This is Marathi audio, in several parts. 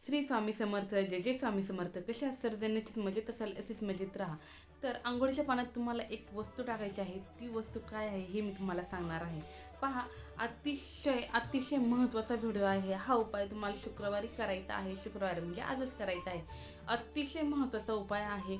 श्री स्वामी समर्थ जय जय स्वामी समर्थ. कशा आहात सर्वजणांची मजेत असाल असेच मजेत राहा. तर आंघोळीच्या पाण्यात तुम्हाला एक वस्तू टाकायची आहे. ती वस्तू काय आहे हे मी तुम्हाला सांगणार आहे. पहा अतिशय अतिशय महत्त्वाचा व्हिडिओ आहे. हा उपाय तुम्हाला शुक्रवारी करायचा आहे. शुक्रवारी म्हणजे आजच करायचा आहे. अतिशय महत्त्वाचा उपाय आहे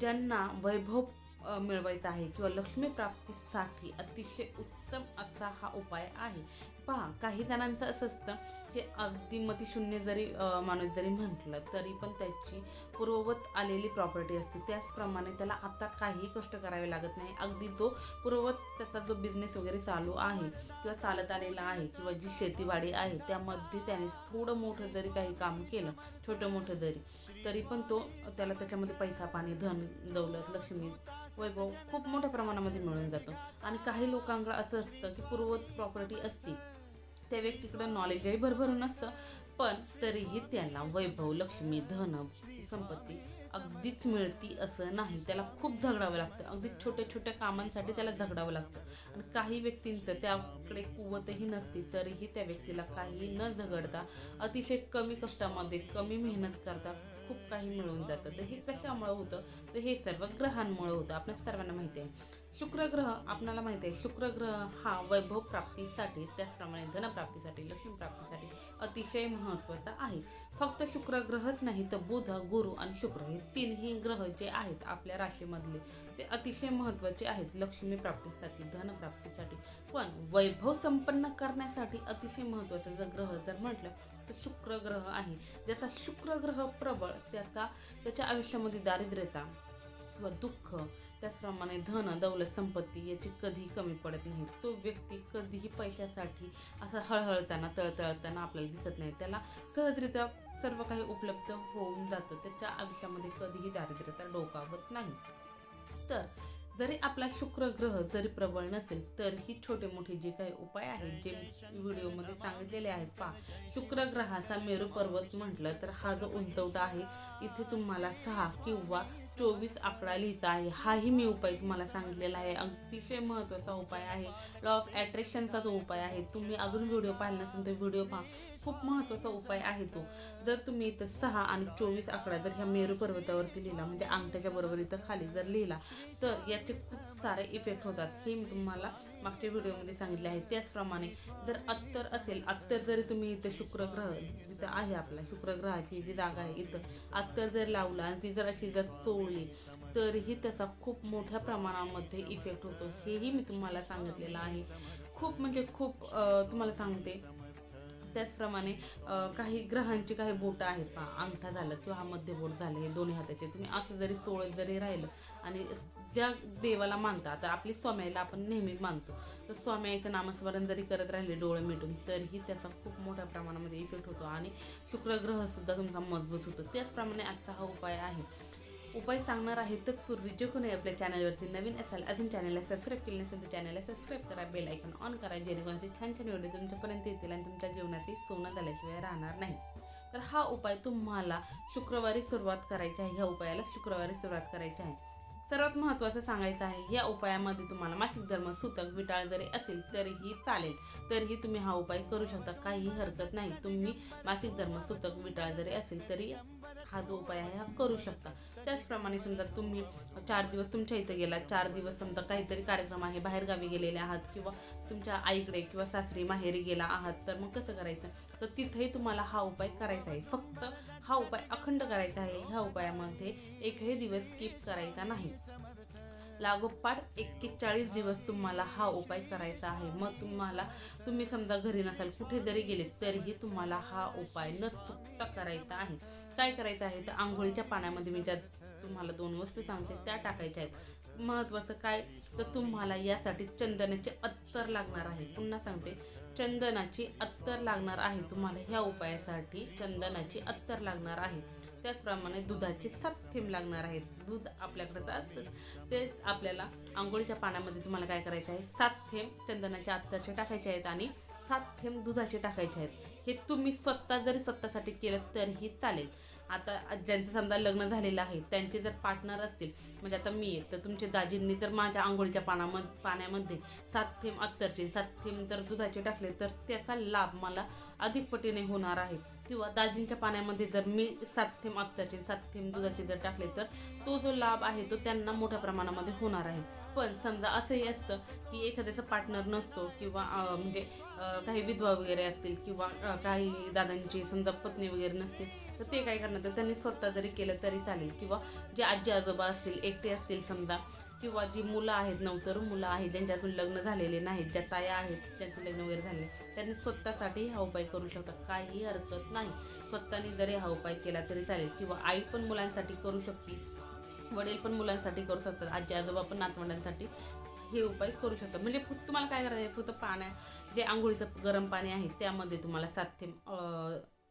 ज्यांना वैभव मिळवायचा आहे किंवा लक्ष्मी प्राप्तीसाठी अतिशय उत्तम असा हा उपाय आहे. पहा काही जणांचं असं असतं की अगदी मती शून्य जरी माणूस जरी म्हटलं तरी पण त्याची पूर्ववत आलेली प्रॉपर्टी असते. त्याचप्रमाणे त्याला आता काही कष्ट करावे लागत नाही. अगदी जो पूर्ववत त्याचा जो बिझनेस वगैरे चालू आहे किंवा चालत आलेला आहे किंवा जी शेतीवाडी आहे त्यामध्ये त्याने थोडं मोठं जरी काही काम केलं छोटं मोठं जरी तरी पण तो त्याला त्याच्यामध्ये पैसा पाणी धन दौलत लक्ष्मी वैभव खूप मोठ्या प्रमाणामध्ये मिळून जातो. आणि काही लोकांकडं असं असतं की पूर्वत प्रॉपर्टी असती. त्या व्यक्तीकडं नॉलेजही भरभरून असतं पण तरीही त्याला वैभव लक्ष्मी धन संपत्ती अगदीच मिळती असं नाही. त्याला खूप झगडावं लागतं. अगदी छोट्या छोट्या कामांसाठी त्याला झगडावं लागतं. आणि काही व्यक्तींचं त्याकडे कुवतही नसती तरीही त्या व्यक्तीला काही न झगडता अतिशय कमी कष्टामध्ये कमी मेहनत करता खूप काही मिळून जातं. तर हे कशामुळं होतं? तर हे सर्व ग्रहांमुळं होतं. आपल्या सर्वांना माहिती आहे. शुक्र ग्रह आपल्याला माहिती आहे शुक्र ग्रह हा वैभव प्राप्तीसाठी त्याचप्रमाणे धनप्राप्तीसाठी लक्ष्मी प्राप्तीसाठी अतिशय महत्त्वाचा आहे. फक्त शुक्र ग्रहच नाही तर बुध गुरु आणि शुक्र हे तीनही ग्रह जे आहेत आपल्या राशीमधले ते अतिशय महत्त्वाचे आहेत. लक्ष्मी प्राप्तीसाठी धनप्राप्तीसाठी पण वैभव संपन्न करण्यासाठी अतिशय महत्त्वाचा जर ग्रह जर म्हटलं तर शुक्र ग्रह आहे. ज्याचा शुक्र ग्रह प्रबळ त्याचा त्याच्या आयुष्यामध्ये दारिद्र्यता किंवा दुःख त्याचप्रमाणे धन दौलत संपत्ती याची कधीही कमी पडत नाही. तो व्यक्ती कधीही पैशासाठी असा हळहळताना तळतळताना आपल्याला दिसत नाही. त्याला सहजरित्या सर्व काही उपलब्ध होऊन जातं. त्याच्या आयुष्यामध्ये कधीही दारिद्र्यता डोकावत नाही. तर जरी आपला शुक्र ग्रह जरी प्रबळ नसेल तरीही छोटे मोठे जे काही उपाय आहेत जे व्हिडिओमध्ये सांगितलेले आहेत पहा. शुक्र ग्रहाचा मेरू पर्वत म्हटलं तर हा जो उंचवटा आहे इथे तुम्हाला सहा किंवा चोवीस आकडा लिहिचा आहे. हाही मी उपाय तुम्हाला सांगितलेला आहे. अतिशय महत्त्वाचा उपाय आहे. लॉ ऑफ ॲट्रॅक्शनचा जो उपाय आहे. तुम्ही अजून व्हिडिओ पाहिला नसेल तर व्हिडिओ पहा. खूप महत्त्वाचा उपाय आहे तो. जर तुम्ही इथं सहा आणि चोवीस आकडा जर ह्या मेरू पर्वतावरती लिहिला म्हणजे अंगठ्याच्या बरोबर इथं खाली जर लिहिला तर याचे खूप सारे इफेक्ट होतात. हे मी तुम्हाला मागच्या व्हिडिओमध्ये सांगितले आहे. त्याचप्रमाणे जर अत्तर असेल अत्तर जरी तुम्ही इथं शुक्र ग्रह जिथं आहे आपला शुक्र ग्रहाची जी जागा आहे इथं अत्तर जर लावला आणि ती जर अशी जर मुली तरीही त्याचा खूप मोठ्या प्रमाणामध्ये इफेक्ट होतो. हेही मी तुम्हाला सांगितलेलं आहे. खूप म्हणजे खूप तुम्हाला सांगते. त्याचप्रमाणे काही ग्रहांची काही बोटं आहेत पहा. अंगठा झालं किंवा हा मध्यबोट झालं हे दोन्ही हाताचे तुम्ही असं जरी चोळत जरी राहिलं आणि ज्या देवाला मानता आता आपली स्वाम्याला आपण नेहमी मानतो. तर स्वाम्याचं नामस्मरण जरी करत राहिले डोळे मिटून तरीही त्याचा खूप मोठ्या प्रमाणामध्ये इफेक्ट होतो. आणि शुक्रग्रहसुद्धा तुमचा मजबूत होतो. त्याचप्रमाणे आजचा हा उपाय आहे. उपाय सांगणार आहे तत्पूर्वी जे कोणी आपल्या चॅनलवरती नवीन असाल अजून चॅनलला सबस्क्राईब केले नसेल तर चॅनलला सबस्क्राईब करा बेल ऐकन ऑन करा जेणेकरून असे छान छान व्हिडिओ तुमच्यापर्यंत येतील आणि तुमच्या जीवनाचे सोनं झाल्याशिवाय राहणार नाही. तर हा उपाय तुम्हाला शुक्रवारी सुरुवात करायची आहे ह्या उपायाला शुक्रवारी सुरुवात करायची आहे. सर्वात महत्त्वाचं सांगायचं आहे या उपायामध्ये तुम्हाला मासिक धर्म सूतक विटाळ जरी असेल तरीही चालेल. तरीही तुम्ही हा उपाय करू शकता काही हरकत नाही. तुम्ही मासिक धर्म सूतक विटाळ जरी असेल तरी हा जो उपाय आहे हा करू शकता. त्याचप्रमाणे समजा तुम्ही चार दिवस तुमच्या इथं गेला चार दिवस समजा काहीतरी कार्यक्रम आहे बाहेरगावी गेलेले आहात किंवा तुमच्या आईकडे किंवा सासरी माहेरी गेला आहात तर मग कसं करायचं? तर तिथेही तुम्हाला हा उपाय करायचा आहे. फक्त हा उपाय अखंड करायचा आहे. ह्या उपायामध्ये एकही दिवस स्किप करायचा नाही. लागोपाठ एक्केचाळीस दिवस तुम्हाला हा उपाय करायचा आहे. मग तुम्हाला तुम्ही समजा घरी नसाल कुठे जरी गेले तरीही तुम्हाला हा उपाय न चुकता करायचा आहे. काय करायचं आहे? तर आंघोळीच्या पाण्यामध्ये मी ज्या तुम्हाला दोन वस्तू सांगते त्या टाकायच्या आहेत. महत्त्वाचं काय? तर तुम्हाला यासाठी चंदनाचे अत्तर लागणार आहे. पुन्हा सांगते चंदनाची अत्तर लागणार आहे. तुम्हाला ह्या उपायासाठी चंदनाची अत्तर लागणार आहे. त्याचप्रमाणे दुधाचे सात थेंब लागणार आहेत. दूध आपल्याकडे तर असतंच. तेच आपल्याला आंघोळीच्या पाण्यामध्ये तुम्हाला काय करायचं आहे? सात थेंब चंदनाच्या अत्तरचे टाकायचे आहेत आणि सात थेंब दुधाचे टाकायचे आहेत. हे तुम्ही स्वतः जरी स्वतःसाठी केलं तरीही चालेल. आता ज्यांचं समजा लग्न झालेलं आहे त्यांचे जर पार्टनर असतील म्हणजे आता मी आहे तर तुमच्या दाजींनी जर माझ्या आंघोळीच्या पानाम पाण्यामध्ये सात थेंब अत्तरचे सात थेंब जर दुधाचे टाकले तर त्याचा लाभ मला अधिक पटीने होणार आहे. किंवा दाजींच्या पाण्यामध्ये जर मी सात थेंब अत्तरचे सात थेंब दुधाचे जर टाकले तर तो जो लाभ आहे तो त्यांना मोठ्या प्रमाणामध्ये होणार आहे. पण समजा असंही असतं की एखाद्याचा पार्टनर नसतो किंवा म्हणजे काही विधवा वगैरे असतील किंवा काही दादांची समजा पत्नी वगैरे नसतील तर ते काय करणार? तर त्यांनी स्वतः जरी केलं तरी चालेल. किंवा जे आजी आजोबा असतील एकटे असतील समजा किंवा जी मुलं आहेत नवतरू मुलं आहेत ज्यांच्या अजून लग्न झालेले नाहीत ज्या ताया आहेत ज्यांचं लग्न वगैरे झाले त्यांनी स्वतःसाठी हा उपाय करू शकतात. काही हरकत नाही. स्वतःने जरी हा उपाय केला तरी चालेल. किंवा आई पण मुलांसाठी करू शकते. वडील पण मुलांसाठी करू शकतात. आजी आजोबा पण नातवंडांसाठी हे उपाय करू शकतात. म्हणजे फक्त तुम्हाला काय करायचं आहे फक्त पाण्या जे आंघोळीचं गरम पाणी आहे त्यामध्ये तुम्हाला सात थेंब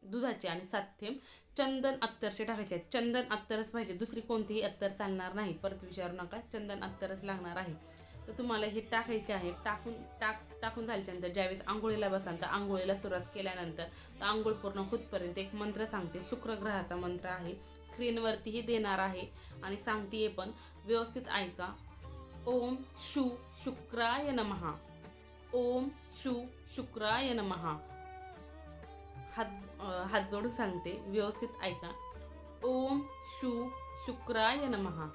दुधाचे आणि सात थेंब चंदन अत्तरचे टाकायचे आहेत. चंदन अत्तरच पाहिजे. दुसरी कोणतीही अत्तर चालणार नाही. परत विचारू नका. चंदन अत्तरच लागणार आहे. तर तुम्हाला हे टाकायचे आहे. टाकून टाक टाकून झाल्यानंतर ज्यावेळेस आंघोळीला बसाल तर आंघोळीला सुरुवात केल्यानंतर तर आंघोळ पूर्ण होतपर्यंत एक मंत्र सांगते. शुक्रग्रहाचा मंत्र आहे. स्क्रीनवरतीही देणार आहे. आणि सांगतेय पण व्यवस्थित ऐका. ओम शू शुक्राय नमहा ओम शू शुक्राय नमहा हात हात जोडून सांगते. व्यवस्थित ऐका. ओम शू शुक्राय नमहा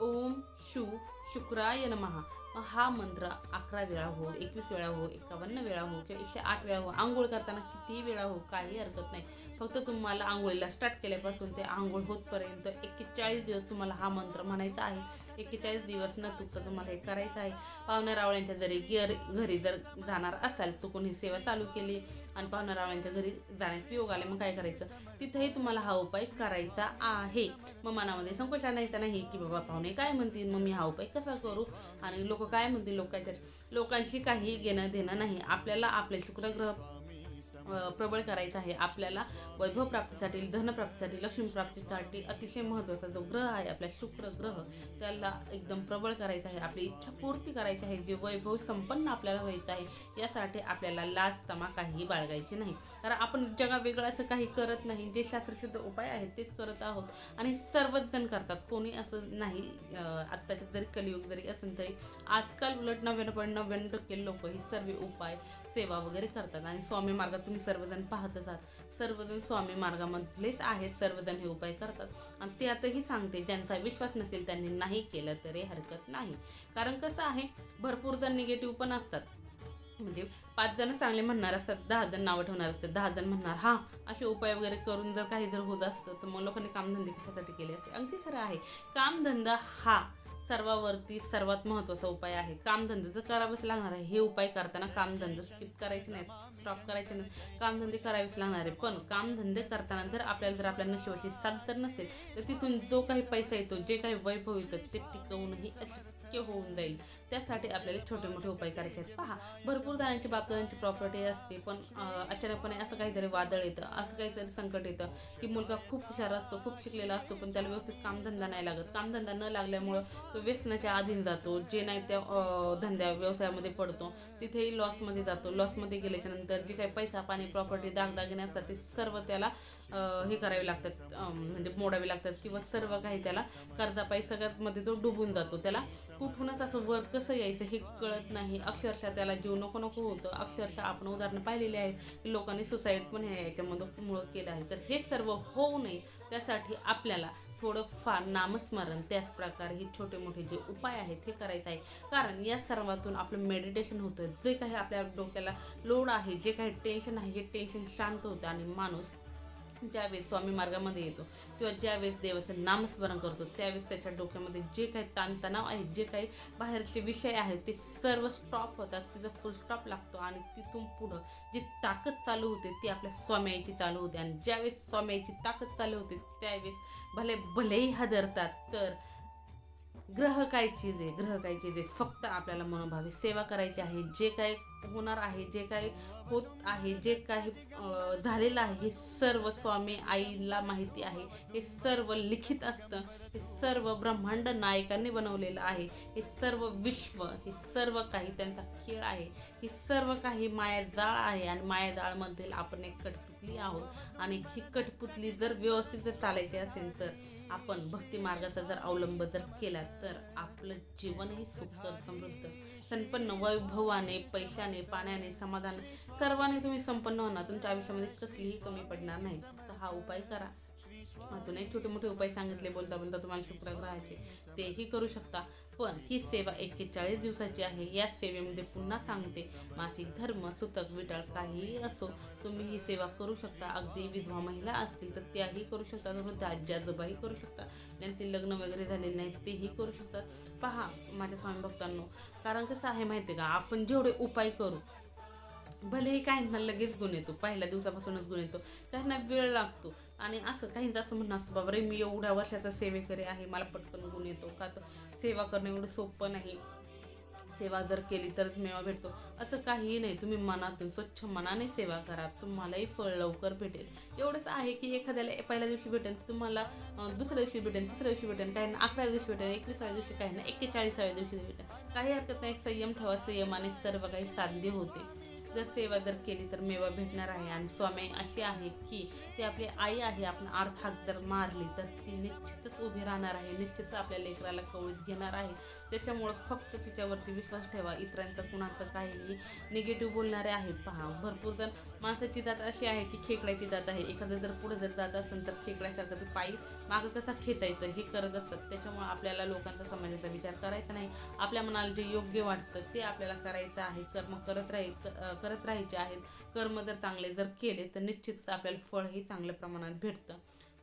ओम शू शुक्राय नमहा मग हा मंत्र अकरा वेळा हो एकवीस वेळा हो एकावन्न वेळा हो किंवा एकशे आठ वेळा हो. आंघोळ करताना कितीही वेळा हो काही हरकत नाही. फक्त तुम्हाला आंघोळीला स्टार्ट केल्यापासून ते आंघोळ होतपर्यंत एक्केचाळीस दिवस तुम्हाला हा मंत्र म्हणायचा आहे. एक्केचाळीस दिवस न चुकता तुम्हाला हे करायचं आहे. पाहुण्या रावळ्यांच्या जरी गिअर घरी जर जाणार असाल चुकून ही सेवा चालू केली आणि पाहुण्या रावळ्यांच्या घरी जाण्यास योग आले मग काय करायचं? तिथेही तुम्हाला हा उपाय करायचा आहे. मग मनामध्ये संकोच आणायचा नाही की बाबा पाहुणे काय म्हणतील? मग मी हा उपाय कसा करू? आणि लोक काय म्हणतील लोकांच्या लोकांशी काही घेणं देणं नाही. आपल्याला आपले शुक्रग्रह प्रबळ करायचा आहे. आपल्याला वैभव प्राप्तीसाठी धनप्राप्तीसाठी लक्ष्मी प्राप्तीसाठी अतिशय महत्त्वाचा जो ग्रह आहे आपला शुक्र ग्रह त्याला एकदम प्रबळ करायचा आहे. आपली इच्छा पूर्ती करायची आहे. जे वैभव संपन्न आपल्याला व्हायचं आहे यासाठी आपल्याला लाज तमा काहीही बाळगायची नाही. कारण आपण जगा वेगळं असं काही करत नाही. जे शास्त्रशुद्ध उपाय आहेत तेच करत आहोत. आणि सर्वच जण करतात. कोणी असं नाही आत्ताचे जरी कलियुग जरी असेल तरी आजकाल उलट नव्याण्णव पॉईंट नव्याण्णव टक्के लोक हे सर्व उपाय सेवा वगैरे करतात. आणि स्वामी मार्गात तुम्ही सर्वजण पाहतच आहात. सर्वजण स्वामी मार्गामधलेच आहेत सर्वजण हे उपाय करतात. आणि त्यातही सांगते ज्यांचा विश्वास नसेल त्यांनी नाही केलं तरी हरकत नाही. कारण कसं आहे भरपूर जण निगेटिव्ह पण असतात. म्हणजे पाच जण चांगले म्हणणार असतात दहा जण नावं ठेवणार असतात दहा जण म्हणणार हां असे उपाय वगैरे करून जर काही जर होत असतं तर मग लोकांनी कामधंदे कशासाठी केले असते? अगदी खरं आहे. कामधंदा हा सर्वावरती सर्वात महत्त्वाचा उपाय आहे. कामधंदे तर करावंच लागणार आहे. हे उपाय करताना कामधंदे स्किप करायचे नाहीत. स्टॉप करायचे नाही कामधंदे करावेच लागणार आहे. पण कामधंदे करताना जर आपल्याला जर आपल्या नशिबाशी साथ जर नसेल तर तिथून जो काही पैसा येतो जे काही वैभव येतं ते टिकवूनही अशक्य होऊन जाईल. त्यासाठी आपल्याला छोटे मोठे उपाय करायचे आहेत. पहा भरपूर जणांची बापदादांची प्रॉपर्टी असते पण अचानकपणे असं काहीतरी वादळ येतं असं काहीतरी संकट येतं की मुलगा खूप हुशार असतो खूप शिकलेला असतो पण त्याला व्यवस्थित कामधंदा नाही लागत. कामधंदा न लागल्यामुळं तो व्यसनाच्या अधीन जातो जे नाही त्या धंद्या व्यवसायामध्ये पडतो तिथेही लॉसमध्ये जातो. लॉसमध्ये गेल्याच्यानंतर जे काही पैसा पाणी प्रॉपर्टी दागदागिने असतात ते सर्व त्याला हे करावे लागतात. म्हणजे मोडावे लागतात किंवा सर्व काही त्याला कर्जापायी सगळ्यामध्ये तो डुबून जातो. त्याला कुठूनच असं वर कसं यायचं हे कळत नाही. अक्षरशः त्याला जीव नको नको होतं. अक्षरशः आपण उदाहरणं पाहिलेली आहेत की लोकांनी सुसाईड पण ह्या याच्यामधून मुळं केलं आहे. तर हे सर्व होऊ नये. त्यासाठी आपल्याला थोडंफार नामस्मरण त्याच प्रकारे हे छोटे मोठे जे उपाय आहेत हे करायचं आहे. कारण या सर्वातून आपलं मेडिटेशन होतं. जे काही आपल्या डोक्याला लोड आहे जे काही टेन्शन आहे हे टेन्शन शांत होतं आणि माणूस ज्यावेळेस स्वामी मार्गामध्ये येतो किंवा ज्यावेळेस देवाचं नामस्मरण करतो त्यावेळेस त्याच्या डोक्यामध्ये जे काही ताणतणाव आहे जे काही बाहेरचे विषय आहेत ते सर्व स्टॉप होतात. तिथं फुल स्टॉप लागतो आणि तिथून पुढं जी ताकद चालू होते ती आपल्या स्वाम्याची चालू होते. आणि ज्यावेळेस स्वाम्याची ताकद चालू होते त्यावेळेस भले भलेही हादरतात तर ग्रह काय चीज आहे ग्रह काय चीज आहे फक्त आपल्याला मनोभावे सेवा करायची आहे. जे काय होणार आहे जे काय होत आहे जे काही झालेलं आहे हे सर्व स्वामी आईला माहिती आहे. हे सर्व लिखित असतं. हे सर्व ब्रह्मांड नायकांनी बनवलेलं आहे. हे सर्व विश्व हे सर्व काही त्यांचा खेळ आहे. हे सर्व काही मायाजाळ आहे आणि मायाजाळमध्ये आपण एक कठपुतली आहोत. आणि ही कठपुतली जर व्यवस्थित जर चालायची असेल तर आपण भक्ती मार्गाचा जर अवलंब जर केला तर आपलं जीवनही सुखकर समृद्ध संपन्न वैभवाने पैशाने पाण्याने समाधान सर्वांनी तुम्ही संपन्न होणार. तुमच्या आयुष्यामध्ये कसलीही कमी पडणार नाही. फक्त हा उपाय करा. अजूनही छोटे मोठे उपाय सांगितले बोलता बोलता तुम्हाला शुक्रग्रहाचे तेही करू शकता. पण ही सेवा एक्केचाळीस दिवसाची आहे. या सेवेमध्ये पुन्हा सांगते मासिक धर्म सुतक विटाळ काहीही असो तुम्ही ही सेवा करू शकता. अगदी विधवा महिला असतील तर त्याही करू शकतात वृद्ध आजी आजोबाही करू शकतात त्यांचे लग्न वगैरे झालेले नाही तेही करू शकतात पहा माझ्या स्वामी भक्तांनो कारण कसं आहे माहिती आहे का? आपण जेवढे उपाय करू भलेही काहींना लगेच गुण येतो. पहिल्या दिवसापासूनच गुण येतो. काहींना वेळ लागतो. आणि असं काहींचं असं म्हणणं असतं बाबा रे मी एवढ्या वर्षाचा सेवेकरी आहे मला पटकन गुण येतो का? तर सेवा करणं एवढं सोपं नाही. सेवा जर केली तरच मेवा भेटतो. असं काहीही नाही. तुम्ही मनातून स्वच्छ मनाने सेवा करा. तुम्हालाही फळ लवकर भेटेल. एवढंच आहे की एखाद्याला पहिल्या दिवशी भेटेल तर तुम्हाला दुसऱ्या दिवशी भेटेल तिसऱ्या दिवशी भेटेल काहींना अकराव्या दिवशी भेटेल एकविसाव्या दिवशी काहींना एक्केचाळीसाव्या दिवशी भेटेल. काही हरकत नाही. संयम ठेवा. संयमाने सर्व काही साध्य होते. जर सेवा जर केली तर मेवा भेटणार आहे. आणि स्वामी अशी आहे की ती आपली आई आहे आपण अर्थ हाक जर मारली तर ती निश्चितच उभी राहणार आहे. निश्चितच आपल्या लेकराला कवळीत घेणार आहे. त्याच्यामुळं फक्त तिच्यावरती विश्वास ठेवा. इतरांचं कुणाचं काहीही निगेटिव्ह बोलणारे आहेत. पहा भरपूर जण माणसाची जात अशी आहे की खेकड्याची जात आहे. एखादं जर पुढे जर जात असेल तर खेकड्यासारखं ते पायी मागं कसा खेचायचं? हे करत असतात. त्याच्यामुळं आपल्याला लोकांचा समाजाचा विचार करायचा नाही. आपल्या मनाला जे योग्य वाटतं ते आपल्याला करायचं आहे. कर्म करत राहील क- करत राहायचे आहेत. कर्म जर चांगले जर केले तर निश्चितच आपल्याला फळही चांगल्या प्रमाणात भेटतं.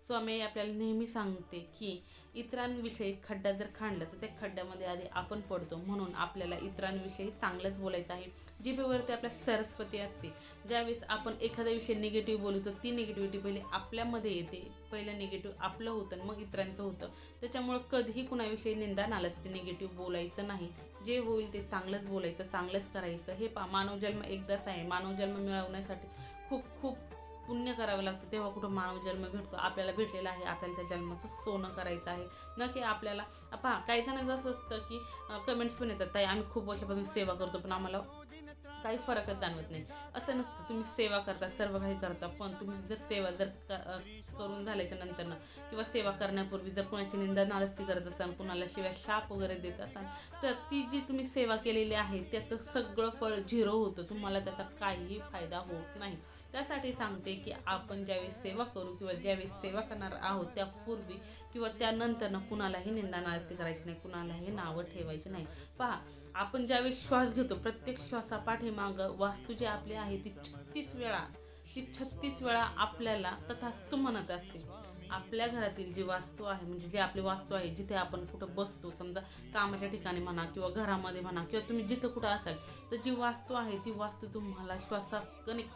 स्वामी आपल्याला नेहमी सांगते की इतरांविषयी खड्डा जर खाणलं तर त्या खड्ड्यामध्ये आधी आपण पडतो. म्हणून आपल्याला इतरांविषयी चांगलंच बोलायचं आहे. जिभेवरती आपल्या सरस्वती असते ज्यावेळेस आपण एखाद्या विषयी निगेटिव्ह बोलतो ती निगेटिव्हिटी पहिले आपल्यामध्ये येते. पहिलं निगेटिव्ह आपलं होतं आणि मग इतरांचं होतं. त्याच्यामुळं कधीही कुणाविषयी निंदा नालस्ती निगेटिव्ह बोलायचं नाही. जे होईल ते चांगलंच बोलायचं चांगलंच करायचं. हे पा मानवजन्म एकदाच आहे. मानवजन्म मिळवण्यासाठी खूप खूप पुण्य करावं लागतं तेव्हा कुठं मानव जन्म भेटतो. आपल्याला भेटलेला आहे आपल्याला त्या जन्माचं सोनं करायचं आहे. न की आपल्याला पहा काही जणांचं असं असतं की कमेंट्स पण येतात ताई आम्ही खूप वर्षापासून सेवा करतो पण आम्हाला काही फरकच जाणवत नाही. असं नसतं तुम्ही सेवा करता सर्व काही करता पण तुम्ही जर सेवा जर क- करून झाल्याच्या नंतरनं किंवा सेवा करण्यापूर्वी जर कोणाची निंदा नालस्ती करत असाल कुणाला शिवाय शाप वगैरे देत असाल तर ती जी तुम्ही सेवा केलेली आहे त्याचं सगळं फळ झिरो होतं तुम्हाला त्याचा काहीही फायदा होत नाही. त्यासाठी सांगते की आपण ज्यावेळेस सेवा करू किंवा ज्यावेळेस सेवा करणार आहोत त्यापूर्वी किंवा त्यानंतरनं कुणालाही निंदा नाराजी करायची नाही कुणालाही नावं ठेवायची नाही. पहा आपण ज्यावेळेस श्वास घेतो प्रत्येक श्वासापाठीमागं वास्तू जी आपली आहे ती छत्तीस वेळा ती छत्तीस वेळा आपल्याला तथास्तू म्हणत असते. आपल्या घरातील जी वास्तू आहे म्हणजे जी आपली वास्तू आहे जिथे आपण कुठं बसतो समजा कामाच्या ठिकाणी म्हणा किंवा घरामध्ये म्हणा किंवा तुम्ही जिथं कुठं असाल तर जी वास्तू आहे ती वास्तू तुम्हाला श्वासाकनिक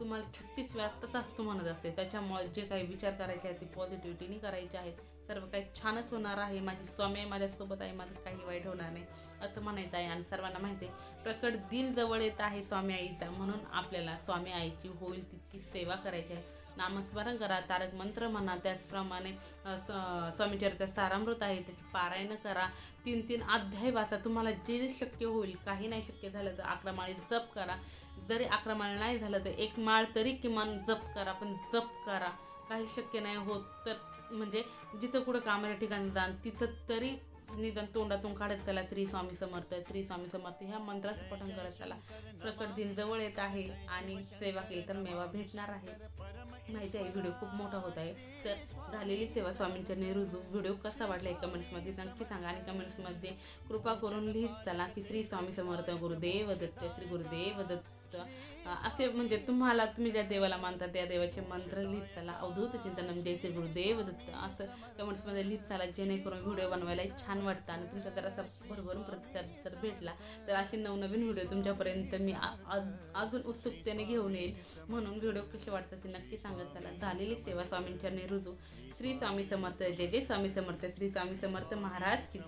तुम्हाला छत्तीस वेळा तथास्तू म्हणत असते. त्याच्यामुळे जे काही विचार करायचे आहेत ते पॉझिटिव्हिटीने करायचे आहेत. सर्व काही छानच होणार आहे. माझी स्वामी आहे माझ्यासोबत आहे माझं काही वाईट होणार नाही असं म्हणायचं आहे. आणि सर्वांना माहिती आहे प्रकट दिल जवळ येत आहे स्वामी आईचा. म्हणून आपल्याला स्वामी आईची होईल तितकी सेवा करायची आहे. नामस्मरण करा तारक मंत्र म्हणा त्याचप्रमाणे अ, स- सारामृत आहे त्याची पारायण करा. तीन तीन अध्याय वाचा तुम्हाला जे शक्य होईल काही नाही शक्य झालं तर अकरा माळी जप करा. जरी अकरा माळ नाही झालं तर एक माळ तरी किमान जप करा पण जप करा. काही शक्य नाही होत तर म्हणजे जिथं कुठं कामाच्या ठिकाणी जाण तिथं तरी निधन तोंडातून काढत चला. श्री स्वामी समर्थ श्री स्वामी समर्थ ह्या मंत्राचं पठण करत चला. प्रकट दिन जवळ येत आहे आणि सेवा केली तर मेवा भेटणार आहे. माहिती आहे व्हिडिओ खूप मोठा होत आहे. तर झालेली सेवा स्वामींच्या नेरुजू व्हिडिओ कसा वाटला आहे कमेंट्समध्ये नक्की सांगा आणि कमेंट्समध्ये कृपा करून लिहित चला की श्री स्वामी समर्थ गुरुदेव दत्त श्री गुरुदेव दत्त. असतं असे म्हणजे तुम्हाला तुम्ही ज्या देवाला मानता त्या देवाचे मंत्र लिहित चला. अवधूत चिंतनम जैसे गुरुदेव दत्त. असं कमेंट्समध्ये लिहित चाला जेणेकरून व्हिडिओ बनवायला छान वाटतं आणि तुमचा जर असा भरभरून प्रतिसाद जर भेटला तर असे नवनवीन व्हिडिओ तुमच्यापर्यंत मी आ- अजून उत्सुकतेने घेऊन येईल. म्हणून व्हिडिओ कसे वाटतात ते नक्की सांगत चला. झालेली सेवा स्वामींच्या रुजू श्री स्वामी समर्थ. जय जय स्वामी समर्थ. श्री स्वामी समर्थ महाराज की